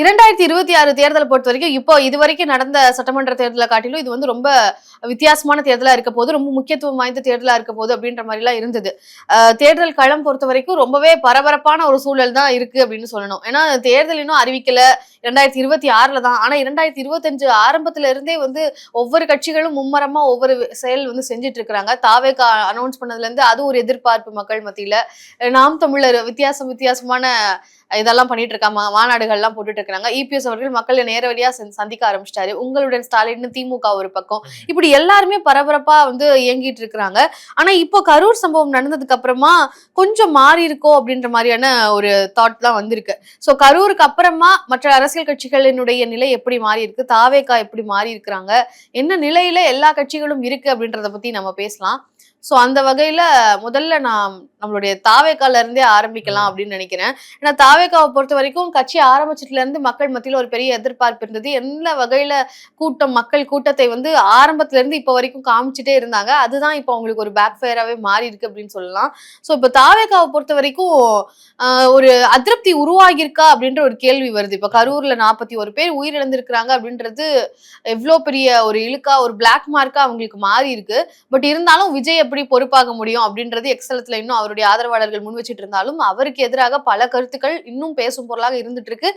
இரண்டாயிரத்தி இருபத்தி ஆறு தேர்தலை பொறுத்த வரைக்கும் இப்போ இது வரைக்கும் நடந்த சட்டமன்ற தேர்தலை காட்டிலும் இது வந்து ரொம்ப வித்தியாசமான தேர்தலா இருக்க போது ரொம்ப முக்கியத்துவம் வாய்ந்த தேர்தலா இருக்க போது அப்படின்ற மாதிரி எல்லாம் இருந்தது தேர்தல் களம் பொறுத்த வரைக்கும் ரொம்பவே பரபரப்பான ஒரு சூழல் தான் இருக்கு அப்படின்னு சொல்லணும். ஏன்னா தேர்தல் இன்னும் அறிவிக்கல இரண்டாயிரத்தி இருபத்தி ஆறுல தான். ஆனா இரண்டாயிரத்தி இருபத்தஞ்சு ஆரம்பத்துல இருந்தே வந்து ஒவ்வொரு கட்சிகளும் மும்மரமா ஒவ்வொரு செயல் வந்து செஞ்சுட்டு இருக்கிறாங்க தாவேக்கா அனௌன்ஸ் பண்ணதுல இருந்து அது ஒரு எதிர்பார்ப்பு மக்கள் மத்தியில. நாம் தமிழர் வித்தியாசம் வித்தியாசமான இதெல்லாம் பண்ணிட்டு இருக்காங்க மாநாடுகள்லாம் போட்டுட்டு இருக்காங்க இபிஎஸ் அவர்கள் மக்களை நேரடியா சந்தி- சந்திக்க ஆரம்பிச்சிட்டாரு. உங்களுடன் ஸ்டாலின் திமுக ஒரு பக்கம். இப்படி எல்லாருமே பரபரப்பா வந்து இயங்கிட்டு இருக்கிறாங்க ஆனா இப்போ கரூர் சம்பவம் நடந்ததுக்கு அப்புறமா கொஞ்சம் மாறி இருக்கோ அப்படின்ற மாதிரியான ஒரு தாட் தான் வந்திருக்கு. சோ கரூருக்கு அப்புறமா மற்ற அரசியல் கட்சிகளினுடைய நிலை எப்படி மாறி இருக்கு? தாவேக்கா எப்படி மாறி இருக்கிறாங்க? என்ன நிலையில எல்லா கட்சிகளும் இருக்கு அப்படின்றத பத்தி நம்ம பேசலாம். ஸோ அந்த வகையில முதல்ல நான் நம்மளுடைய தாவேக்கால இருந்தே ஆரம்பிக்கலாம் அப்படின்னு நினைக்கிறேன். ஏன்னா தாவேக்காவை பொறுத்த வரைக்கும் கட்சி ஆரம்பிச்சதுல இருந்து மக்கள் மத்தியில ஒரு பெரிய எதிர்பார்ப்பு இருந்தது. எந்த வகையில கூட்டம் மக்கள் கூட்டத்தை வந்து ஆரம்பத்துல இருந்து இப்ப வரைக்கும் காமிச்சிட்டே இருந்தாங்க. அதுதான் இப்போ அவங்களுக்கு ஒரு பேக் ஃபயராகவே மாறி இருக்கு அப்படின்னு சொல்லலாம். ஸோ இப்போ தாவேக்காவை பொறுத்த வரைக்கும் ஒரு அதிருப்தி உருவாகியிருக்கா அப்படின்ற ஒரு கேள்வி வருது. இப்போ கரூர்ல நாற்பத்தி ஒரு பேர் உயிரிழந்திருக்கிறாங்க அப்படின்றது எவ்வளோ பெரிய ஒரு இழுக்கா ஒரு பிளாக் மார்க்கா அவங்களுக்கு மாறி இருக்கு. பட் இருந்தாலும் விஜய் எப்படி பொறுப்பாக முடியும் அப்படின்றது எக்ஸலத்துல இன்னும் அவருடைய ஆதரவாளர்கள் முன் வச்சிட்டு இருந்தாலும் அவருக்கு எதிராக பல கருத்துக்கள் இன்னும் பேசும் பொருளாக இருந்துட்டு இருக்கு.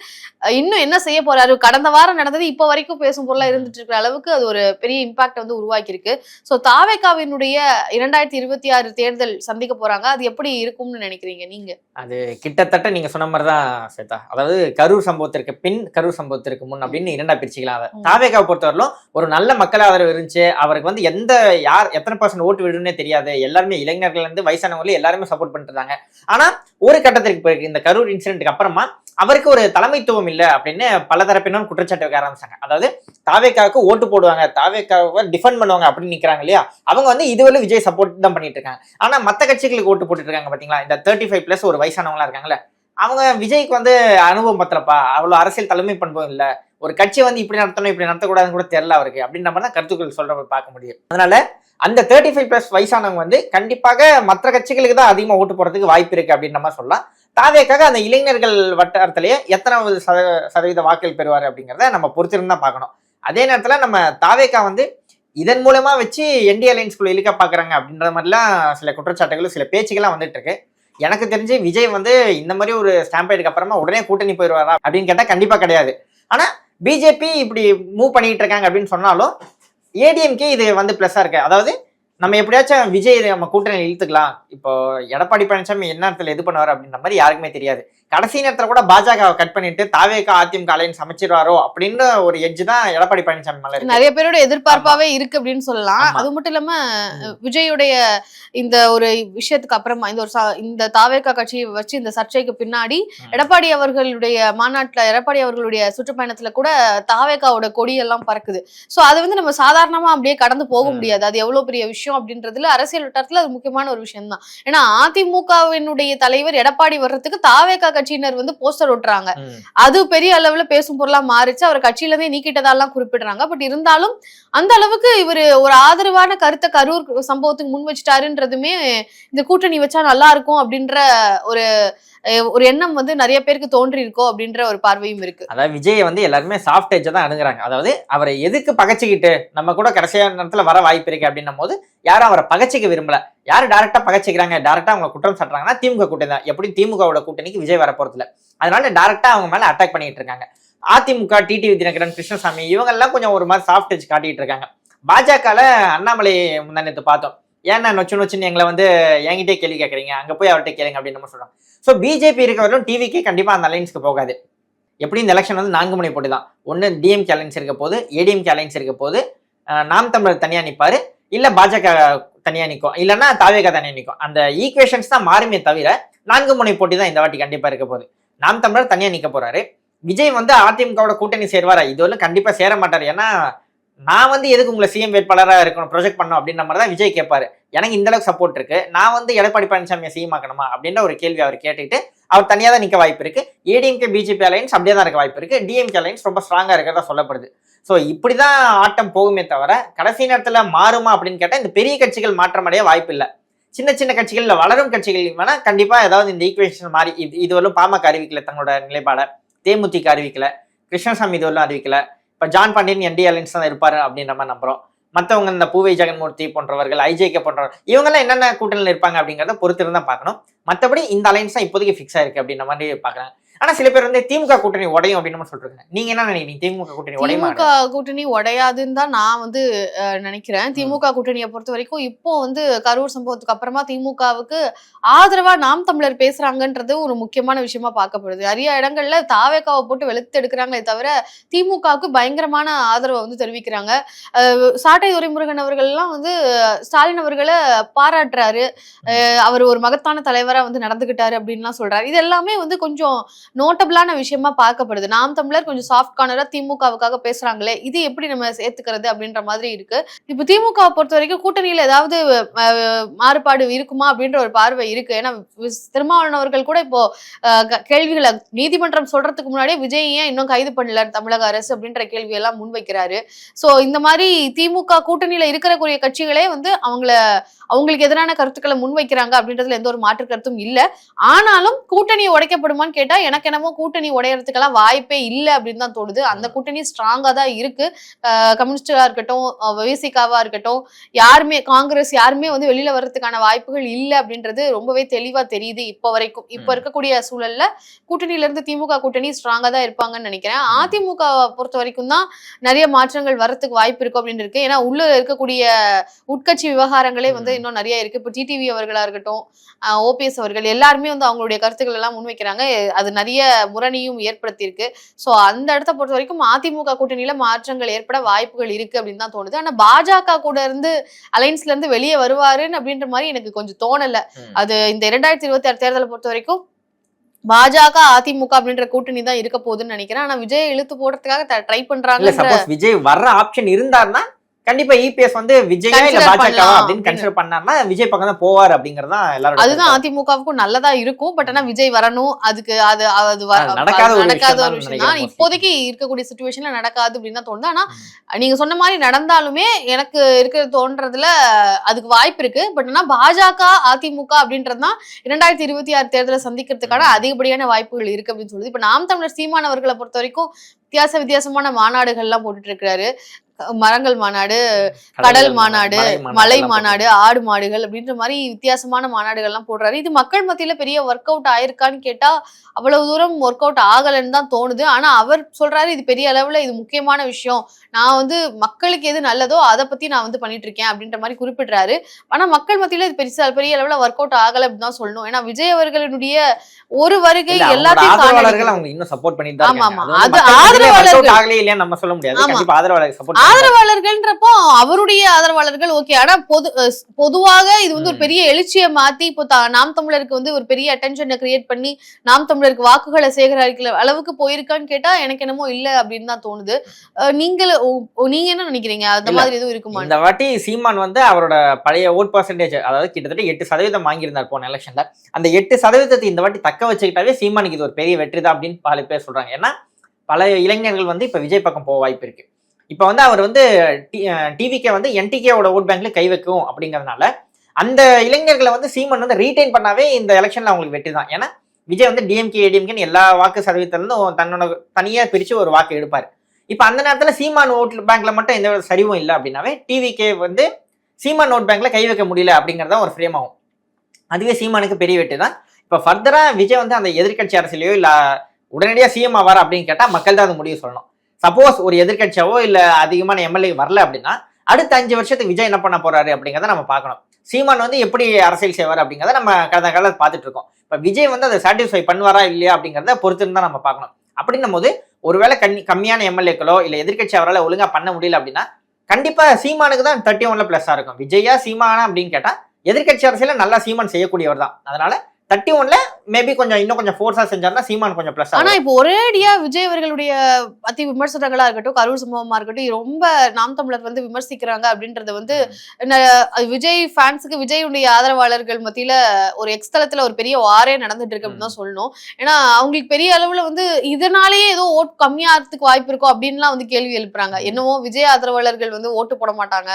இன்னும் என்ன செய்ய போறாரு? கடந்த வாரம் நடந்தது இப்போ வரைக்கும் பேசும் பொருளா இருந்துட்டு இருக்கிற அளவுக்கு அது ஒரு பெரிய இம்பாக்ட் வந்து உருவாக்கி இருக்கு ஸோ தாவேகாவினுடைய இரண்டாயிரத்தி இருபத்தி ஆறு தேர்தல் சந்திக்க போறாங்க. அது எப்படி இருக்கும்னு நினைக்கிறீங்க நீங்க? அது கிட்டத்தட்ட நீங்க சொன்ன மாதிரி தான் சேதா அதாவது கரூர் சம்பவத்திற்கு பின் கரூர் சம்பவத்திற்கு முன் அப்படின்னு இரண்டா பிரிச்சுக்கலாம் அதை ம். தாவேகாவை பொறுத்தவரையிலும் ஒரு நல்ல மக்கள் ஆதரவு இருந்துச்சு. அவருக்கு வந்து எந்த யார் எத்தனை பர்சன்ட் ஓட்டு விடுன்னே தெரியாது. எல்லாருமே இளைஞர்கள் இருந்து வயசானவங்களும் எல்லாருமே சப்போர்ட் பண்ணிருந்தாங்க ஆனா ஒரு கட்டத்திற்கு பிறகு இந்த கரூர் இன்சிடென்ட்க்கு அப்புறமா அவருக்கு ஒரு தலைமைத்துவம் இல்லை அப்படின்னு பல தரப்பினரும் குற்றச்சாட்டு வைக்க ஆரம்பிச்சாங்க. அதாவது தாவேக்காவுக்கு ஓட்டு போடுவாங்க தாவேக்காவை டிஃபெண்ட் பண்ணுவாங்க அப்படின்னு நிக்கிறாங்க இல்லையா? அவங்க வந்து இதுவரை விஜய் சப்போர்ட் தான் பண்ணிட்டு இருக்காங்க ஆனா மத்த கட்சிகளுக்கு ஓட்டு போட்டுட்டு இருக்காங்க பாத்தீங்களா? இந்த தேர்ட்டி ஃபைவ் பிளஸ் ஒரு வயசானவங்களா இருக்காங்கல்ல. அவங்க விஜய்க்கு வந்து அனுபவம் பத்திரப்பா அவ்வளவு அரசியல் தலைமை பண்பும் இல்ல. ஒரு கட்சியை வந்து இப்படி நடத்தணும் இப்படி நடத்தக்கூடாதுன்னு கூட தெரியல அவருக்கு. அப்படின்ற மாதிரி தான் கருத்துக்கள் சொல்றவங்க பார்க்க முடியும் அதனால அந்த தேர்ட்டி ஃபைவ் பிளஸ் வயசானவங்க வந்து கண்டிப்பாக மற்ற கட்சிகளுக்கு தான் அதிகமாக ஓட்டு போடுறதுக்கு வாய்ப்பு இருக்கு அப்படின்ற மாதிரி சொல்லலாம். தாவேக்காக அந்த இளைஞர்கள் வட்டாரத்திலேயே எத்தனாவது சத சதவீத வாக்குகள் பெறுவார் அப்படிங்கிறத நம்ம பொறுத்திருந்து தான் பார்க்கணும். அதே நேரத்தில் நம்ம தாவேக்கா வந்து இதன் மூலமா வச்சு என்டி அலையன்ஸ்குள்ள இழுக்க பார்க்குறாங்க அப்படின்ற மாதிரிலாம் சில குற்றச்சாட்டுகளும் சில பேச்சுக்கெல்லாம் வந்துட்டு இருக்கு. எனக்கு தெரிஞ்சு விஜய் வந்து இந்த மாதிரி ஒரு ஸ்டாம்பேடுக்கு அப்புறமா உடனே கூட்டணி போயிடுவாரா அப்படின்னு கேட்டால் கண்டிப்பாக கிடையாது. ஆனால் பிஜேபி இப்படி மூவ் பண்ணிட்டு இருக்காங்க அப்படின்னு சொன்னாலும் ஏடிஎம்கே இது வந்து ப்ளஸ்ஸாக இருக்கு. அதாவது நம்ம எப்படியாச்சும் விஜய் நம்ம கூட்டணி இழுத்துக்கலாம். இப்போ எடப்பாடி பழனிசாமி என்ன இடத்துல இது பண்ணுவார் அப்படின்ற மாதிரி யாருக்குமே தெரியாது. கடைசி நேரத்தில் கூட பாஜக கட் பண்ணிட்டு தாவேக்கா அதிமுக அலைன்ஸ் அமைச்சிருவாரோ அப்படின்னு ஒரு எட்ஜ் தான் எடப்பாடி பழனிசாமி மேல நிறைய பேரோட எதிர்பார்ப்பாவே இருக்கு அப்படின்னு சொல்லலாம். அது மட்டும் இல்லாம விஜயுடைய இந்த ஒரு விஷயத்துக்கு அப்புறமா இந்த ஒரு இந்த தாவேக்கா கட்சியை வச்சு இந்த சர்ச்சைக்கு பின்னாடி. எடப்பாடி அவர்களுடைய மாநாட்டுல எடப்பாடி அவர்களுடைய சுற்றுப்பயணத்துல கூட தாவேக்காவோட கொடி எல்லாம் பறக்குது. சோ அது வந்து நம்ம சாதாரணமா அப்படியே கடந்து போக. முடியாது. அது எவ்வளவு பெரிய விஷயம் அப்படின்றதுல அரசியல் வட்டாரத்துல அது முக்கியமான ஒரு விஷயம் தான் ஏன்னா அதிமுகவினுடைய தலைவர் எடப்பாடி வர்றதுக்கு தாவேக்கா கட்சியினர் வந்து போஸ்டர் ஒட்டுறாங்க. அது பெரிய அளவுல பேசும் பொருளா மாறிச்சு. அவர் கட்சியில இருந்தே நீக்கிட்டதெல்லாம் குறிப்பிடுறாங்க. பட் இருந்தாலும் அந்த அளவுக்கு இவர் ஒரு ஆதரவான கருத்தை கரூர் சம்பவத்துக்கு முன் வச்சுட்டாருன்றதுமே இந்த கூட்டணி வச்சா நல்லா இருக்கும் அப்படின்ற ஒரு ஒரு எண்ணம் வந்து நிறைய பேருக்கு தோன்றி இருக்கோ அப்படின்ற ஒரு பார்வையும் இருக்கு. அதாவது விஜயை வந்து எல்லாருமே சாஃப்ட் எஜ்ஜை தான் அணுகுறாங்க. அதாவது அவரை எதுக்கு பகச்சிக்கிட்டு நம்ம கூட கடைசியான நேரத்துல வர வாய்ப்பு இருக்கு அப்படின்னும் போது யாரும் அவரை பகச்சிக்க விரும்பல. யார் டேரக்டா பகச்சிக்கிறாங்க? டேரக்டா அவங்க குற்றம் சாட்டுறாங்கன்னா திமுக கூட்டணி தான். எப்படி திமுகவோட கூட்டணிக்கு விஜய் வர போறதுல அதனால டேரக்டா அவங்க மேல அட்டாக் பண்ணிட்டு இருக்காங்க. அதிமுக டிடிவி தினகரன் கிருஷ்ணசாமி இவங்கெல்லாம் கொஞ்சம் ஒரு மாதிரி சாஃப்ட் டச் காட்டிட்டு இருக்காங்க. பாஜகவில் அண்ணாமலை முந்தானத்து பார்த்தோம். ஏன்னா நொச்சு நொச்சுன்னு எங்களை வந்து என்கிட்டே கேள்வி கேட்குறீங்க. அங்கே போய் அவர்கிட்ட கேளுங்க அப்படின்னு நம்ம சொல்கிறோம் ஸோ பிஜேபி இருக்கிறவரும் டிவிக்கே கண்டிப்பாக அந்த அலைன்ஸ்க்கு போகாது. எப்படி இந்த எலெக்ஷன் வந்து நான்கு முனை போட்டி தான்? ஒன்று டிஎம்கே அலைன்ஸ் இருக்க போது ஏடிஎம்கே அலைன்ஸ் இருக்க போது நாம் தமிழர் தனியாக நிற்பார் இல்லை பாஜக தனியாக நிற்கும் இல்லைன்னா தாவேகா தனியாக நிற்கும் அந்த ஈக்குவேஷன்ஸ் தான் மாறுமே தவிர நான்கு முனை போட்டி தான் இந்த வாட்டி கண்டிப்பாக இருக்க போகுது. நாம் தமிழர் தனியாக நிற்க போகிறாரு விஜய் வந்து அதிமுகவோட கூட்டணி சேருவாரா? வந்து கண்டிப்பாக சேர மாட்டார். ஏன்னா நான் வந்து எதுக்கு உங்களை சிஎம் வேட்பாளராக இருக்கணும் ப்ரொஜெக்ட் பண்ணணும் அப்படின்ற மாதிரி தான் விஜய் கேட்பாரு. எனக்கு இந்த அளவுக்கு சப்போர்ட் இருக்கு. நான் வந்து எடப்பாடி பழனிசாமியை சிஎம் ஆக்கணுமா அப்படின்ற ஒரு கேள்வி அவர் கேட்டுட்டு அவர் தனியாக தான் நிற்க வாய்ப்பு இருக்கு. ஏடிஎம்கே பிஜேபி அலைன்ஸ் அப்படியே தான் இருக்க வாய்ப்பு இருக்கு. டிஎம்கே அலைன்ஸ் ரொம்ப ஸ்ட்ராங்காக இருக்கிறதா சொல்லப்படுது. ஸோ இப்படி தான் ஆட்டம் போகுமே தவிர கடைசி நேரத்தில் மாறுமா அப்படின்னு கேட்டால் இந்த பெரிய கட்சிகள் மாற்றமடைய வாய்ப்பு இல்லை. சின்ன சின்ன கட்சிகளில் வளரும் கட்சிகள் வேணால் கண்டிப்பாக ஏதாவது இந்த ஈக்குவேஷன் மாறி இது இதுவரையும் பாமக அறிவிக்கல தங்களோட நிலைப்பாடை. தேமுதிக அறிவிக்கல. கிருஷ்ணசாமி இதுவரை அறிவிக்கல. இப்போ ஜான் பாண்டியன் என்டி அலைன்ஸ் தான் இருப்பார் அப்படின்ற மாதிரி நம்புறோம். மத்தவங்க இந்த பூவை ஜெகன்மூர்த்தி போன்றவர்கள் ஐஜேகே போன்றவர்கள் இவங்கெல்லாம் என்னென்ன கூட்டணியில் இருப்பாங்க அப்படிங்கிறத பொறுத்து பார்க்கணும். மற்றபடி இந்த அலைன்ஸ் தான் இப்போதைக்கு ஃபிக்ஸ் ஆயிருக்கு அப்படின்ற மாதிரி பார்க்குறேன். ஆனா சில பேர் வந்து திமுக கூட்டணி உடையும் அப்படின்னு சொல்றாங்க நீங்க என்ன நினைக்கிறீங்க? திமுக கூட்டணி உடையுமா திமுக கூட்டணி உடையாதுன்னு தான் நான் வந்து நினைக்கிறேன். திமுக கூட்டணியை பொறுத்த வரைக்கும் இப்போ வந்து கரூர் சம்பவத்துக்கு அப்புறமா திமுகவுக்கு ஆதரவா நாம் தமிழர் பேசுறாங்கன்றது ஒரு முக்கியமான விஷயமா பார்க்கப்படுது. நிறைய இடங்கள்ல தாவேக்காவை போட்டு வெளுத்து எடுக்கிறாங்களே தவிர திமுகவுக்கு பயங்கரமான ஆதரவை வந்து தெரிவிக்கிறாங்க. அஹ், சாட்டை துரைமுருகன் அவர்கள் எல்லாம் வந்து ஸ்டாலின் அவர்களை பாராட்டுறாரு. அவர் ஒரு மகத்தான தலைவரா வந்து நடந்துகிட்டாரு அப்படின்லாம் சொல்றாரு. இது எல்லாமே வந்து கொஞ்சம் நோட்டபிளான விஷயமா பார்க்கப்படுது. நாம் தமிழர் கொஞ்சம் சாஃப்ட் கார்னரா திமுகவுக்காக பேசுறாங்களே இது எப்படி நம்ம சேர்த்துக்கிறது அப்படின்ற மாதிரி இருக்கு. இப்போ திமுக பொறுத்த வரைக்கும் கூட்டணியில ஏதாவது மாறுபாடு இருக்குமா அப்படின்ற ஒரு பார்வை இருக்கு. ஏன்னா வி- திருமாவளவன் அவர்கள் கூட இப்போ கேள்விகளை நீதிமன்றம் சொல்றதுக்கு முன்னாடியே விஜய் ஏன் இன்னும் கைது பண்ணல தமிழக அரசு அப்படின்ற கேள்வி எல்லாம் முன்வைக்கிறாரு. சோ இந்த மாதிரி திமுக கூட்டணியில இருக்கக்கூடிய கட்சிகளே வந்து அவங்கள அவங்களுக்கு எதிரான கருத்துக்களை முன்வைக்கிறாங்க அப்படின்றதுல எந்த ஒரு மாற்று கருத்தும் இல்ல. ஆனாலும் கூட்டணி உடைக்கப்படுமான்னு கேட்டா எனக்கு என்னமோ கூட்டணி உடையறதுக்கெல்லாம் வாய்ப்பே இல்லை அப்படின்னு தான் தோணுது. அந்த கூட்டணி ஸ்ட்ராங்கா தான் இருக்கு. கம்யூனிஸ்டா இருக்கட்டும் விசிகாவா இருக்கட்டும் யாருமே காங்கிரஸ் யாருமே வந்து வெளியில வர்றதுக்கான வாய்ப்புகள் இல்லை அப்படின்றது ரொம்பவே தெளிவா தெரியுது இப்போ வரைக்கும். இப்போ. இருக்கக்கூடிய சூழல்ல கூட்டணியில இருந்து திமுக கூட்டணி ஸ்ட்ராங்கா தான் இருப்பாங்கன்னு நினைக்கிறேன். அதிமுக பொறுத்த வரைக்கும் தான் நிறைய மாற்றங்கள் வரத்துக்கு வாய்ப்பு இருக்கும் அப்படின்னு இருக்கு. ஏன்னா உள்ள இருக்கக்கூடிய உட்கட்சி விவகாரங்களே வந்து. இன்னும் நிறைய இருக்கு. இப்போ டிடிவி அவர்களா இருக்கட்டும் ஓபிஎஸ் அவர்கள் எல்லாருமே வந்து அவங்களுடைய கருத்துக்கள் எல்லாம் முன்வைக்கிறாங்க. அது நிறைய முரணியும் ஏற்படுத்தியிருக்கு. ஸோ அந்த இடத்த பொறுத்த வரைக்கும் அதிமுக கூட்டணியில மாற்றங்கள் ஏற்பட வாய்ப்புகள் இருக்கு அப்படின்னு தான் தோணுது. ஆனா பாஜக கூட இருந்து அலைன்ஸ்ல இருந்து வெளியே வருவாருன்னு அப்படின்ற மாதிரி எனக்கு கொஞ்சம் தோணல. அது இந்த இரண்டாயிரத்தி இருபத்தி ஆறு தேர்தலை பொறுத்த வரைக்கும் பாஜக அதிமுக அப்படின்ற கூட்டணி தான் இருக்க போகுதுன்னு நினைக்கிறேன். ஆனா விஜய் இழுத்து போடுறதுக்காக ட்ரை பண்றாங்க விஜய் வர்ற ஆப்ஷன் இருந்தாருன்னா கண்டிப்பா இபிஎஸ் வந்து விஜயா அப்படின்னு கன்சிடர் பண்ணாருன்னா விஜய் பக்கம் தான் போவார் அப்படிங்கறதா எல்லாரும் அதுதான் அதிமுகவுக்கும் நல்லதா இருக்கும் பட் ஆனா விஜய் வரணும். அதுக்கு அது அது நடக்காத நடக்காத ஒரு விஷயம். தான். இப்போதைக்கு இருக்கக்கூடிய சுச்சுவேஷன்ல நடக்காது அப்படின்னு தான் தோணுது. ஆனா நீங்க சொன்ன மாதிரி நடந்தாலுமே எனக்கு இருக்கிற தோன்றதுல அதுக்கு வாய்ப்பு இருக்கு. பட் ஆனா பாஜக அதிமுக அப்படின்றது தான் இரண்டாயிரத்தி இருபத்தி ஆறு தேர்தலை சந்திக்கிறதுக்கான அதிகப்படியான வாய்ப்புகள் இருக்கு அப்படின்னு சொல்லுது. இப்ப நாம் தமிழர் சீமான் அவர்களை பொறுத்த வரைக்கும் வித்தியாச வித்தியாசமான மாநாடுகள் எல்லாம் போட்டுட்டு இருக்கிறாரு. மரங்கள் மாநாடு கடல் மாநாடு மலை மாநாடு ஆடு மாடுகள் அப்படின்ற மாதிரி வித்தியாசமான மாநாடுகள்லாம் போடுறாரு இது மக்கள் மத்தியில பெரிய ஒர்க் அவுட் ஆயிருக்கான்னு கேட்டா அவ்வளவு தூரம் ஒர்க் அவுட் ஆகலைன்னு தான் தோணுது ஆனா அவர் சொல்றாரு இது பெரிய அளவுல இது முக்கியமான விஷயம் நான் வந்து மக்களுக்கு எது நல்லதோ அதை பத்தி நான் வந்து பண்ணிட்டு இருக்கேன் அப்படின்ற மாதிரி குறிப்பிடுறாரு ஆனா மக்கள் மத்தியில இது பெருசா பெரிய அளவுல ஒர்க் அவுட் ஆகல அப்படின்னு தான் சொல்லணும் ஏன்னா விஜய் அவர்களுடைய ஒரு வருகை எல்லாத்தையும் அவங்க இன்னும் சப்போர்ட் பண்ணிட்டு ஆமா. ஆமா. அது ஆதரவாளர்கள். ஆகலையே இல்லையான்னு நம்ம சொல்ல முடியாது. கண்டிப்பா ஆதரவாளர்கள் சப்போர்ட் ஆதரவாளர்கள்ன்றப்போ அவருடைய ஆதரவாளர்கள் ஓகே. ஆனா பொது பொதுவாக இது வந்து ஒரு. பெரிய எழுச்சியை மாத்தி இப்போ தா- நாம் தமிழருக்கு வந்து ஒரு பெரிய அட்டென்ஷனை கிரியேட் பண்ணி நாம் தமிழருக்கு வாக்குகளை சேகரிக்கிற அளவுக்கு போயிருக்கான்னு கேட்டா எனக்கு என்னமோ இல்ல அப்படின்னு தான் தோணுது. நீங்கள் நீங்க என்ன நினைக்கிறீங்க? அந்த. மாதிரி எதுவும் இருக்குமா? இந்த வாட்டி சீமான் வந்து அவரோட பழைய ஓட் பர்சன்டேஜ் அதாவது கிட்டத்தட்ட எட்டு சதவீதம் வாங்கியிருந்தார் போன எலெக்ஷன்ல அந்த எட்டு சதவீதத்தை இந்த வாட்டி தக்க வச்சுக்கிட்டாவே சீமானுக்கு இது ஒரு பெரிய வெற்றி தான் அப்படின்னு பல பேர் சொல்றாங்க. ஏன்னா பல இளைஞர்கள் வந்து இப்ப விஜய் பக்கம் போக வாய்ப்பு இருக்கு. இப்போ வந்து அவர் வந்து டிவிகே வந்து என்டிகேவோட ஓட் பேங்க்ல கை வைக்கும் அப்படிங்கிறதுனால அந்த இளைஞர்களை வந்து சீமான் வந்து ரீடைன் பண்ணாவே இந்த எலெக்ஷன்ல அவங்களுக்கு வெற்றி தான். ஏன்னா விஜய் வந்து டிஎம்கே ஏடிஎம்கேன்னு எல்லா வாக்கு சதவீதத்திலிருந்தும் தன்னோட தனியா பிரிச்சு ஒரு வாக்கு எடுப்பார். இப்போ அந்த நேரத்தில் சீமான் ஓட் பேங்க்ல மட்டும் எந்த ஒரு சரிவும் இல்லை அப்படின்னாவே டிவிகே வந்து சீமான் நோட் பேங்க்ல கை வைக்க முடியல அப்படிங்கிறத ஒரு ஃப்ரேம் ஆகும். அதுவே சீமானுக்கு பெரிய வெற்றி தான். இப்போ ஃபர்தராக விஜய் வந்து அந்த எதிர்க்கட்சி அரசியலையோ இல்லை உடனடியாக சிஎம் ஆவார் அப்படின்னு கேட்டால் மக்கள் தான் அது முடிவு சொல்லணும். சப்போஸ் ஒரு எதிர்க்கட்சியாவோ இல்லை அதிகமான எம்எல்ஏ வரல அப்படின்னா அடுத்த அஞ்சு வருஷத்துக்கு விஜய் என்ன பண்ண போறாரு அப்படிங்கிறத நம்ம பார்க்கணும். சீமான் வந்து எப்படி அரசியல் செய்வார் அப்படிங்கிறத நம்ம கடந்த காலத்தில் பார்த்துட்டு இருக்கோம். இப்போ விஜய் வந்து அதை சாட்டிஸ்ஃபை பண்ணுவாரா இல்லையா அப்படிங்கிறத பொறுத்து நம்ம பார்க்கணும். அப்படின்னும் போது ஒருவேளை கண்ணி கம்மியான எம்எல்ஏக்களோ இல்லை எதிர்கட்சி அவரால் ஒழுங்காக பண்ண முடியல அப்படின்னா கண்டிப்பாக சீமானுக்கு தான் தேர்ட்டி ஒன்ல ப்ளஸ்ஸாக இருக்கும். விஜயா சீமானா அப்படின்னு கேட்டால் எதிர்க்கட்சி அரசியலில் நல்லா சீமான் செய்யக்கூடியவர் தான். அதனால தேர்ட்டி ஒன்ல மேபி கொஞ்சம் இன்னும் கொஞ்சம் ஃபோர்ஸா செஞ்சாருன்னா சீமான் கொஞ்சம் பிளஸ் ஆனா இப்போ ஒரேடியா விஜய் அவர்களுடைய அதி விமர்சனங்களா இருக்கட்டும் கரூர் சம்பவமா இருக்கட்டும் ரொம்ப நாம் தமிழர் வந்து விமர்சிக்கிறாங்க அப்படின்றது வந்து விஜய் ஃபேன்ஸுக்கு விஜயுடைய ஆதரவாளர்கள் மத்தியில ஒரு எக்ஸ்தலத்துல ஒரு பெரிய வாரே நடந்துட்டு இருக்கு அப்படின்னு தான் சொல்லணும். ஏன்னா அவங்களுக்கு பெரிய அளவுல வந்து இதனாலேயே ஏதோ ஓட்டு கம்மியாகிறதுக்கு வாய்ப்பு இருக்கும் அப்படின்லாம் வந்து கேள்வி எழுப்புறாங்க. என்னவோ விஜய் ஆதரவாளர்கள் வந்து ஓட்டு போட மாட்டாங்க.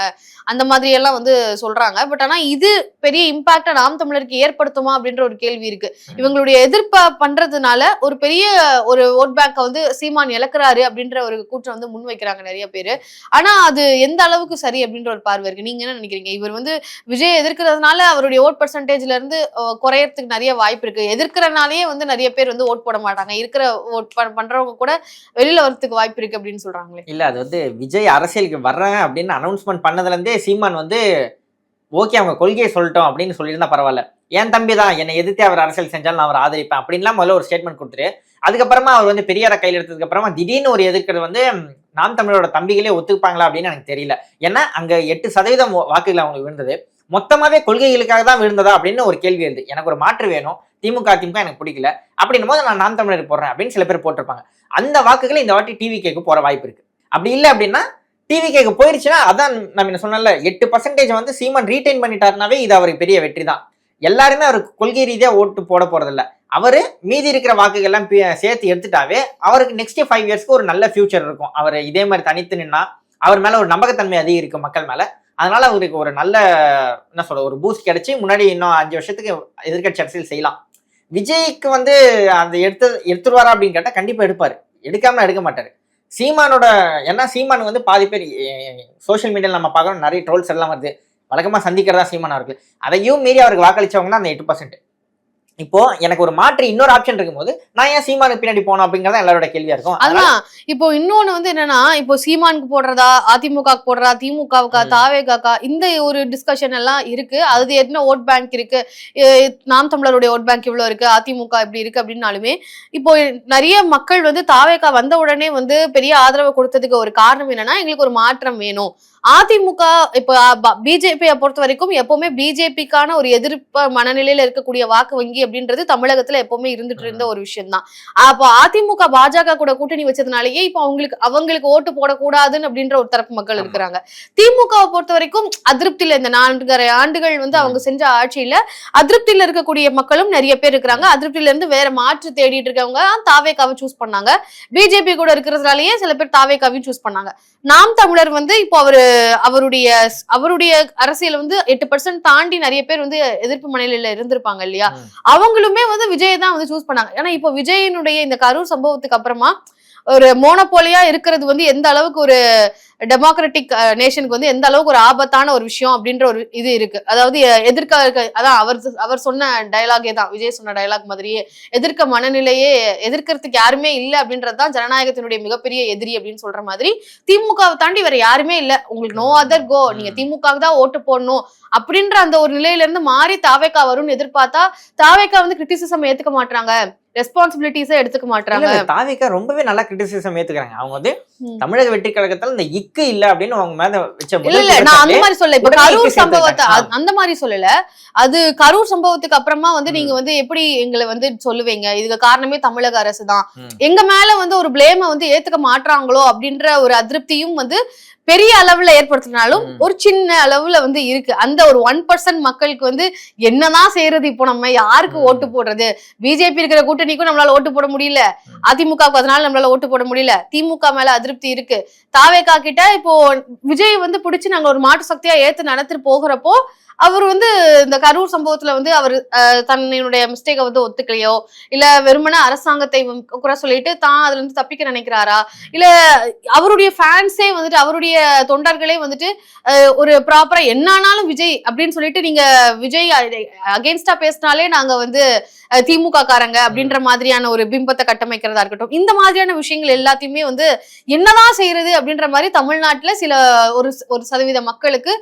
அந்த மாதிரி எல்லாம் வந்து சொல்றாங்க. பட் ஆனா இது பெரிய இம்பாக்டா நாம் தமிழருக்கு ஏற்படுத்துமா அப்படின்ற ஒரு கேள்வி இருக்கு. இவங்களுடைய எதிர்ப்ப பண்றதுனால ஒரு பெரிய ஒரு ஓட் பேங்கை வந்து சீமான் இழக்கிறாரு அப்படின்ற ஒரு கூற்றம் வந்து முன்வைக்கிறாங்க நிறைய பேர். ஆனா அது எந்த அளவுக்கு சரி அப்படின்ற ஒரு பார்வை இருக்கு. நீங்க என்ன நினைக்கிறீங்க? இவர் வந்து விஜய் எதிர்க்கிறதுனால அவருடைய ஓட் பர்சன்டேஜ்ல இருந்து குறையறதுக்கு நிறைய வாய்ப்பு இருக்கு. எதிர்க்கிறனாலேயே வந்து நிறைய பேர் வந்து ஓட் போட மாட்டாங்க. இருக்கிற ஓட் பண்றவங்க கூட வெளியில வரதுக்கு வாய்ப்பு இருக்கு அப்படின்னு சொல்றாங்களே. இல்ல அது வந்து விஜய் அரசியலுக்கு வர்றேன் அப்படின்னு அனௌன்ஸ்மெண்ட் பண்ணதுல இருந்தே சீமான் வந்து ஓகே அவங்க கொள்கையை சொல்லிட்டோம் அப்படின்னு சொல்லியிருந்தா பரவாயில்ல. என் தம்பி தான் என்னை எதிர்த்து அவர் அரசியல் செஞ்சாலும் நான் அவர் ஆதரிப்பேன் அப்படின்லாம் முதல்ல ஒரு ஸ்டேட்மெண்ட் கொடுத்துரு அதுக்கப்புறமா அவர் வந்து பெரியார கையில் எடுத்ததுக்கு அப்புறமா திடீர்னு ஒரு எதிர்க்கிறது வந்து நாம் தமிழரோட தம்பிகளே ஒத்துப்பாங்களா அப்படின்னு எனக்கு தெரியல. ஏன்னா அங்க எட்டு சதவீதம் வாக்குகள் அவங்களுக்கு விழுந்தது. மொத்தமாவே கொள்கைகளுக்காக தான் விழுந்ததா அப்படின்னு ஒரு கேள்வி எழுது. எனக்கு ஒரு மாற்று வேணும். திமுக அதிமுக எனக்கு பிடிக்கல. அப்படின்னும் போது நான் நாம் தமிழர் போடுறேன் அப்படின்னு சில பேர் போட்டிருப்பாங்க. அந்த வாக்குகளை இந்த வாட்டி டிவி கேக்கு போற வாய்ப்பு இருக்கு. அப்படி இல்லை அப்படின்னா டிவி கேக்கு போயிருச்சுன்னா அதான் நம்ம என்ன சொன்னல எட்டு பர்சன்டேஜ் வந்து சீமான் ரீட்டைன் பண்ணிட்டாருனாவே இது அவருக்கு பெரிய வெற்றி தான். எல்லாருமே அவருக்கு கொள்கை ரீதியாக ஓட்டு போட போகிறதில்ல அவர் மீதி இருக்கிற வாக்குகள்லாம் சேர்த்து எடுத்துட்டாவே அவருக்கு நெக்ஸ்ட் ஃபைவ் இயர்ஸ்க்கு ஒரு நல்ல ஃபியூச்சர் இருக்கும். அவர் இதே மாதிரி தனித்து நின்னா அவர் மேலே ஒரு நம்பகத்தன்மை அதிகரிக்கும் மக்கள் மேலே. அதனால அவருக்கு ஒரு நல்ல என்ன சொல்ற ஒரு பூஸ்ட் கிடைச்சி முன்னாடி இன்னும் அஞ்சு வருஷத்துக்கு எதிர்க்கட்சி அரசியல் செய்யலாம். விஜய்க்கு வந்து அந்த எடுத்து எடுத்துருவாரா அப்படின்னு கேட்டால் கண்டிப்பாக எடுப்பார். எடுக்காம எடுக்க மாட்டார். சீமானோட ஏன்னா சீமான் வந்து பாதி பேர் சோஷியல் மீடியாவில் நம்ம பார்க்குறோம் நிறைய ட்ரோல்ஸ் எல்லாம் வருது. வழக்கமாக சந்திக்கிறதா சீமானா அவர்கள். அதையும் மீறி அவருக்கு வாக்களித்தவங்க தான் அந்த எட்டு பர்சன்ட் இப்போ எனக்கு ஒரு மாற்று இன்னொரு ஆப்ஷன் இருக்கும்போது நான் ஏன் சீமானுக்கு பின்னாடி போனோம் அப்படிங்கறத எல்லாரோட கேள்வியா இருக்கும். அதுதான். இப்போ இன்னொன்னு வந்து என்னன்னா இப்போ சீமானுக்கு போடுறதா அதிமுக போடுறதா திமுகவுக்கா. தாவேகாக்கா இந்த ஒரு டிஸ்கஷன் எல்லாம் இருக்கு. அது என்ன ஓட் பேங்க் இருக்கு? நாம் தமிழருடைய ஓட் பேங்க் இவ்வளவு இருக்கு அதிமுக இப்படி இருக்கு அப்படின்னாலுமே இப்போ நிறைய மக்கள் வந்து தாவேகா வந்த உடனே வந்து பெரிய ஆதரவு கொடுத்ததுக்கு ஒரு காரணம் என்னன்னா எங்களுக்கு ஒரு மாற்றம் வேணும். அதிமுக இப்போ பிஜேபியை பொறுத்த வரைக்கும் எப்பவுமே பிஜேபிக்கான ஒரு எதிர்ப்பு மனநிலையில இருக்கக்கூடிய வாக்கு வங்கி அப்படின்றது தமிழகத்துல எப்பவுமே இருந்துட்டு இருந்த ஒரு விஷயம் தான் அப்போ அதிமுக பாஜக கூட கூட்டணி வச்சதுனாலயே இப்போ அவங்களுக்கு அவங்களுக்கு ஓட்டு போடக்கூடாதுன்னு அப்படின்ற ஒரு தரப்பு மக்கள். இருக்கிறாங்க. திமுகவை பொறுத்த வரைக்கும் அதிருப்தியில இந்த நான்கரை ஆண்டுகள் வந்து அவங்க செஞ்ச ஆட்சியில அதிருப்தியில இருக்கக்கூடிய மக்களும் நிறைய பேர் இருக்கிறாங்க. அதிருப்தியில இருந்து வேற மாற்று தேடிட்டு இருக்கவங்க தாவேக்காவை சூஸ் பண்ணாங்க. பிஜேபி கூட இருக்கிறதுனாலயே சில பேர் தாவேக்காவையும் சூஸ் பண்ணாங்க. நாம் தமிழர் வந்து இப்போ அவரு அவருடைய அவருடைய அரசியல் வந்து எட்டு பர்சன்ட் தாண்டி நிறைய பேர் வந்து எதிர்ப்பு மனநிலையில இருந்திருப்பாங்க இல்லையா. அவங்களுமே வந்து விஜய் தான் வந்து சூஸ் பண்ணாங்க. ஏன்னா இப்போ விஜயனுடைய இந்த கரூர் சம்பவத்துக்கு அப்புறமா ஒரு மோனோபோலியா இருக்கிறது வந்து எந்த அளவுக்கு ஒரு டெமோக்ராட்டிக் நேஷனுக்கு வந்து எந்த அளவுக்கு ஒரு ஆபத்தான ஒரு விஷயம் அப்படின்ற ஒரு இது இருக்கு. அதாவது எதிர்க்க இருக்க அதான் அவர் அவர் சொன்ன டயலாகே தான் விஜய் சொன்ன டயலாக் மாதிரியே எதிர்க்க மனநிலையே எதிர்க்கிறதுக்கு யாருமே இல்லை அப்படின்றது தான் ஜனநாயகத்தினுடைய மிகப்பெரிய எதிரி அப்படின்னு சொல்ற மாதிரி திமுகவை தாண்டி வேற யாருமே இல்ல. உங்களுக்கு நோ அதர் கோ நீங்க திமுக தான் ஓட்டு போடணும் அப்படின்ற அந்த ஒரு நிலையில இருந்து மாறி தாவேக்கா வரும்னு எதிர்பார்த்தா தாவேக்கா வந்து கிரிட்டிசிசம் ஏத்துக்க மாட்டாங்க ரெஸ்பான்சிபிலிட்டிஸை எடுத்துக்க மாட்டாங்க தாவிக்கா ரொம்பவே நல்லா கிரிட்டிசிசம் ஏத்துக்கிறாங்க. அவங்க வந்து. தமிழக வெற்றி கழகத்துல இந்த இக்கு இல்ல அப்படின்னு அவங்க மேல வச்ச இல்ல நான் அந்த மாதிரி சொல்ல இப்ப கரூர் சம்பவத்தை அந்த மாதிரி சொல்லல. அது கரூர் சம்பவத்துக்கு அப்புறமா வந்து. நீங்க வந்து எப்படி எங்களை வந்து சொல்லுவீங்க? இதுக்கு காரணமே தமிழக அரசு தான். எங்க மேல வந்து ஒரு பிளேம வந்து ஏத்துக்க மாட்றாங்களோ அப்படின்ற ஒரு அதிருப்தியும் வந்து பெரிய அளவுல ஏற்படுத்தினாலும். ஒரு சின்ன அளவுல வந்து இருக்கு அந்த ஒரு ஒன் பர்சன்ட் மக்களுக்கு வந்து என்னதான் செய்யறது இப்போ நம்ம யாருக்கு. ஓட்டு போடுறது பிஜேபி இருக்கிற கூட்டணிக்கும் நம்மளால ஓட்டு போட முடியல. அதிமுகவுக்கு அதனால நம்மளால ஓட்டு போட முடியல திமுக மேல அதிருப்தி இருக்கு தாவேகா கிட்ட இப்போ விஜய் வந்து பிடிச்சு நாங்க ஒரு மாற்று சக்தியா ஏத்து நடத்திட்டு போகிறப்போ அவர் வந்து இந்த கரூர் சம்பவத்துல வந்து அவர் தன்னுடைய மிஸ்டேக்கை வந்து ஒத்துக்கலையோ இல்ல வெறுமனே அரசாங்கத்தை குறை சொல்லிட்டு தான் அதுல இருந்து தப்பிக்க நினைக்கிறாரா? இல்ல அவருடைய ஃபேன்ஸே வந்துட்டு அவருடைய தொண்டர்களே வந்துட்டு ஒரு ப்ராப்பரா என்னானாலும் விஜய் அப்படின்னு சொல்லிட்டு நீங்க விஜய் அகேன்ஸ்டா பேசினாலே நாங்க வந்து திமுக காரங்க அப்படின்ற மாதிரியான ஒரு பிம்பத்தை கட்டமைக்கிறதா இருக்கட்டும். இந்த மாதிரியான விஷயங்கள் எல்லாத்தையுமே வந்து என்னதான் செய்யறது அப்படின்ற மாதிரி தமிழ்நாட்டுல சில ஒரு ஒரு சதவீத மக்களுக்கு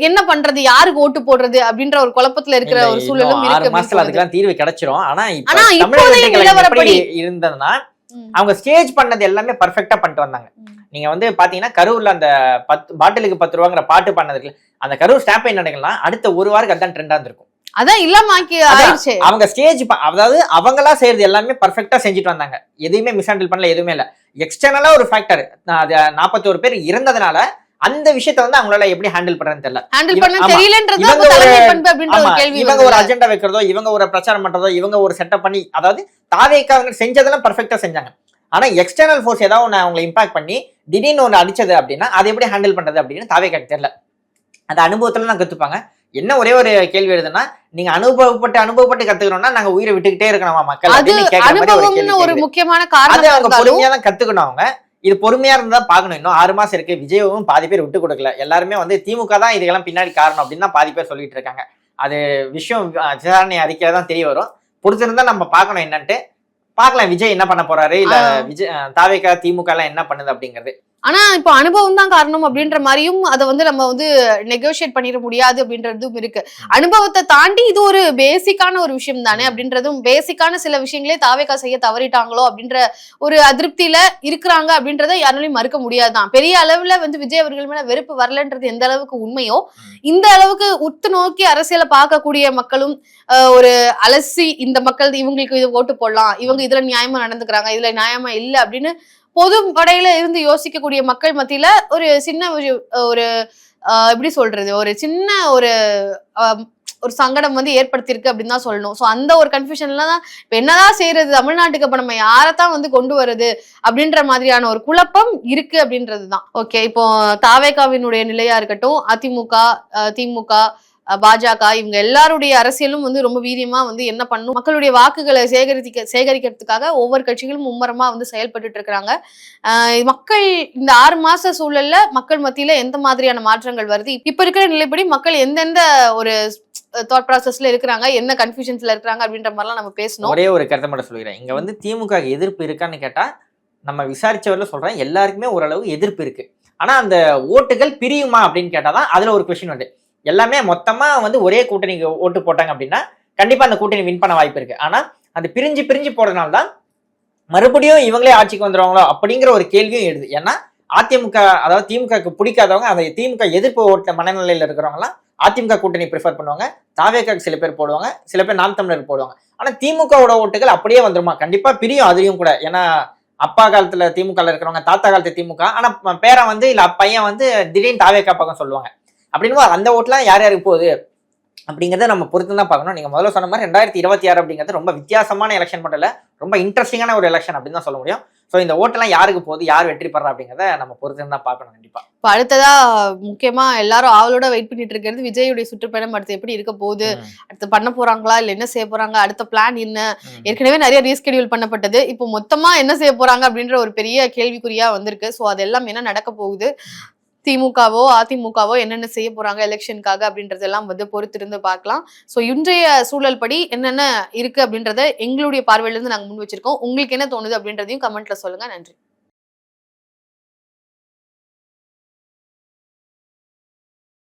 என்ன பண்றது யாருக்கு ஓட்டு போடுறது அப்படின்ற ஒரு குழப்பத்துல இருக்கிற ஒரு சூழலும் ஆறு மாசத்துல. அதுக்கெல்லாம் தீர்வு கிடைச்சிரும் ஆனா ஆனா இப்போதைய இருந்ததுன்னா. அவங்க ஸ்டேஜ் பண்ணது எல்லாமே பர்ஃபெக்டா பண்ணிட்டு வந்தாங்க. நீங்க வந்து பாத்தீங்கன்னா கரூர்ல அந்த பத்து பாட்டிலுக்கு பத்து ரூபாங்கிற பாட்டு பண்ணது இருக்குல்ல, அந்த கரூர் ஸ்டாம்பை நடக்கலாம் அடுத்த ஒரு வாரம் அதான் ட்ரெண்டா இருந்திருக்கும் அதான் இல்லாம ஆக்கி அதான். ஆயிடுச்சு அவங்க ஸ்டேஜ் அதாவது அவங்களா செய்யறது எல்லாமே பர்ஃபெக்டா செஞ்சுட்டு வந்தாங்க எதுவுமே மிஸ் ஹேண்டில் பண்ணல எதுவுமே இல்ல எக்ஸ்டர்னலா ஒரு ஃபேக்டர் நாற்பத்தோரு பேர் இருந்ததுனால அந்த விஷயத்த வந்து அவங்களால எப்படி ஹேண்டில் பண்றதுன்னு தெரியல. ஹேண்டில் பண்ண. தெரியலன்றது இவங்க ஒரு-? அஜெண்டா வைக்கிறதோ இவங்க ஒரு பிரச்சாரம் பண்றதோ இவங்க ஒரு செட்டப் பண்ணி அதாவது தாவேக்கா அவங்க செஞ்சதெல்லாம் பர்ஃபெக்டா செஞ்சாங்க. ஆனா எக்ஸ்டர்னல் ஃபோர்ஸ் ஏதாவது ஒன்று அவங்களை இம்பாக்ட் பண்ணி திடீர்னு ஒன்று அடிச்சது அப்படின்னா அதை எப்படி ஹேண்டில் பண்றது அப்படின்னு தாவேக்காக்கு தெரியல. அந்த அனுபவத்துல தான் கத்துப்பாங்க. என்ன ஒரே ஒரு கேள்வி எழுதுனா நீங்க அனுபவப்பட்டு அனுபவப்பட்டு கத்துக்கணும்னா நாங்க உயிரை விட்டுக்கிட்டே இருக்கணுமா மக்கள்? ஒரு. முக்கியமான காரணம் அவங்க பொறுமையா தான் கத்துக்கணும் அவங்க. இது பொறுமையா இருந்தா பாக்கணும் இன்னும் ஆறு மாசம் இருக்கு. விஜயவும் பாதி பேர் விட்டு கொடுக்கல. எல்லாருமே வந்து திமுக தான் இதுக்கெல்லாம் பின்னாடி காரணம் அப்படின்னு தான் பாதி பேர் சொல்லிட்டு இருக்காங்க. அது விஷயம் விசாரணை அறிக்கையில தான் தெரிய வரும். பொறுத்திருந்தா நம்ம பார்க்கணும் என்னன்ட்டு. பார்க்கலாம். விஜய் என்ன பண்ண போறாரு? இல்ல. விஜய் அஹ், தாவேகா திமுக எல்லாம் என்ன பண்ணுது அப்படிங்கிறது. ஆனா இப்போ அனுபவம் தான் காரணம் அப்படின்ற மாதிரியும் அதை வந்து நம்ம வந்து நெகோஷியேட் பண்ணிட முடியாது அப்படின்றதும் இருக்கு. அனுபவத்தை தாண்டி இது ஒரு பேசிக்கான ஒரு விஷயம் தானே அப்படின்றதும் பேசிக்கான சில விஷயங்களே தாவேக்கா செய்ய தவறிட்டாங்களோ அப்படின்ற ஒரு அதிருப்தியில இருக்கிறாங்க அப்படின்றத யாராலையும் மறுக்க முடியாதுதான் பெரிய அளவுல வந்து விஜய் அவர்கள் மேல வெறுப்பு வரலன்றது எந்த அளவுக்கு உண்மையோ இந்த அளவுக்கு உத்து நோக்கி அரசியலை பார்க்கக்கூடிய மக்களும் ஒரு அலசி இந்த மக்கள் இவங்களுக்கு இது ஓட்டு போடலாம் இவங்க இதுல நியாயமா நடந்துக்கிறாங்க இதுல நியாயமா இல்லை அப்படின்னு பொது படையில இருந்து யோசிக்கக்கூடிய மக்கள் மத்தியில ஒரு சின்ன ஒரு எப்படி சொல்றது? ஒரு சின்ன ஒரு ஒரு சங்கடம் வந்து ஏற்படுத்தியிருக்கு அப்படின்னு தான் சொல்லணும். ஸோ அந்த ஒரு கன்ஃபியூஷன்ல தான் இப்போ என்னதான் செய்யறது தமிழ்நாட்டுக்கு அப்ப நம்ம யாரைத்தான் வந்து கொண்டு வருது அப்படின்ற மாதிரியான ஒரு குழப்பம் இருக்கு அப்படின்றது தான் ஓகே இப்போ தாவேகாவினுடைய நிலையா இருக்கட்டும் அதிமுக திமுக பாஜக இவங்க எல்லாருடைய அரசியலும் வந்து ரொம்ப வீரியமா வந்து என்ன பண்ணும்? மக்களுடைய வாக்குகளை சேகரிக்க சேகரிக்கிறதுக்காக ஒவ்வொரு கட்சிகளும் மும்மரமா வந்து செயல்பட்டு இருக்கிறாங்க. மக்கள் இந்த ஆறு மாச சூழல்ல மக்கள் மத்தியில எந்த மாதிரியான மாற்றங்கள் வருது? இப்ப இருக்கிற நிலைப்படி மக்கள் எந்தெந்த ஒரு தாட் ப்ராசஸ்ல இருக்கிறாங்க? என்ன கன்ஃபியூஷன்ஸ்ல இருக்கிறாங்க? அப்படின்ற மாதிரிலாம் நம்ம பேசணும். ஒரே ஒரு கருத்தை மட்டும் சொல்லிக்கிறேன். இங்க வந்து திமுக எதிர்ப்பு இருக்கான்னு கேட்டா நம்ம விசாரிச்சவரில் சொல்றேன் எல்லாருக்குமே ஓரளவு எதிர்ப்பு இருக்கு. ஆனா அந்த ஓட்டுகள் பிரியுமா அப்படின்னு கேட்டாதான் அதுல ஒரு கொஸ்டின் வந்து எல்லாமே மொத்தமாக வந்து ஒரே கூட்டணிக்கு ஓட்டு போட்டாங்க அப்படின்னா கண்டிப்பாக அந்த கூட்டணி வின் பண்ண வாய்ப்பு இருக்குது ஆனால் அது பிரிஞ்சு பிரிஞ்சு போகிறதுனால தான் மறுபடியும் இவங்களே ஆட்சிக்கு வந்துடுவாங்களோ அப்படிங்கிற ஒரு கேள்வியும் எழுது. ஏன்னா அதிமுக அதாவது திமுகக்கு பிடிக்காதவங்க அந்த திமுக எதிர்ப்பு ஓட்ட மனநிலையில் இருக்கிறவங்களாம் அதிமுக கூட்டணி ப்ரிஃபர் பண்ணுவாங்க. தாவேக்காக்கு சில பேர் போடுவாங்க சில பேர் நாம் தமிழர் போடுவாங்க. ஆனால் திமுகவோட ஓட்டுகள் அப்படியே வந்துருமா? கண்டிப்பாக பிரியும் அதுலேயும் கூட. ஏன்னா அப்பா காலத்தில் திமுகவில் இருக்கிறவங்க தாத்தா காலத்து திமுக. ஆனால் ப- பேரன் வந்து இல்லை பையன் வந்து திடீர்னு தாவேக்கா பக்கம் சொல்லுவாங்க. அப்படின்னு அந்த ஓட்டுலாம் யார் யாருக்கு போகுது? அப்படிங்கறத நம்ம பொறுத்து தான் பார்க்கணும். நீங்க முதல்ல சொன்ன மாதிரி ரெண்டாயிரத்தி இருபத்தி ஆறு அப்படிங்கிறது ரொம்ப வித்தியாசமான எலெக்ஷன் மட்டும் இல்ல ரொம்ப இன்ட்ரெஸ்டிங்கான ஒரு எலெக்ஷன் அப்படின்னு தான் சொல்ல முடியும். ஸோ இந்த ஓட்டெல்லாம் யாருக்கு போகுது யார் வெற்றி பெறா அப்படிங்கிறத நம்ம பொறுத்து தான் பார்க்கணும் கண்டிப்பா. இப்ப அடுத்ததா முக்கியமா எல்லாரும் ஆவலோட வெயிட் பண்ணிட்டு இருக்கிறது விஜயுடைய சுற்றுப்பயணம். அடுத்து எப்படி இருக்க போகுது? அடுத்து பண்ண போறாங்களா? இல்ல என்ன செய்ய போறாங்க? அடுத்த பிளான் என்ன. ஏற்கனவே நிறைய ரீஸ்கெடியூல் பண்ணப்பட்டது. இப்போ மொத்தமா என்ன செய்ய போறாங்க அப்படின்ற ஒரு பெரிய கேள்விக்குறியா வந்திருக்கு. சோ அதெல்லாம் என்ன நடக்க போகுது? திமுகவோ அதிமுகவோ என்னென்ன செய்ய போறாங்க எலெக்ஷனுக்காக அப்படின்றதெல்லாம் வந்து பொறுத்திருந்து பார்க்கலாம். சோ இன்றைய சூழல் படி என்னென்ன இருக்கு அப்படின்றத எங்களுடைய பார்வையிலிருந்து நாங்கள் நாங்க முன் வச்சிருக்கோம். உங்களுக்கு என்ன தோணுது அப்படின்றதையும் கமெண்ட்ல சொல்லுங்க. நன்றி.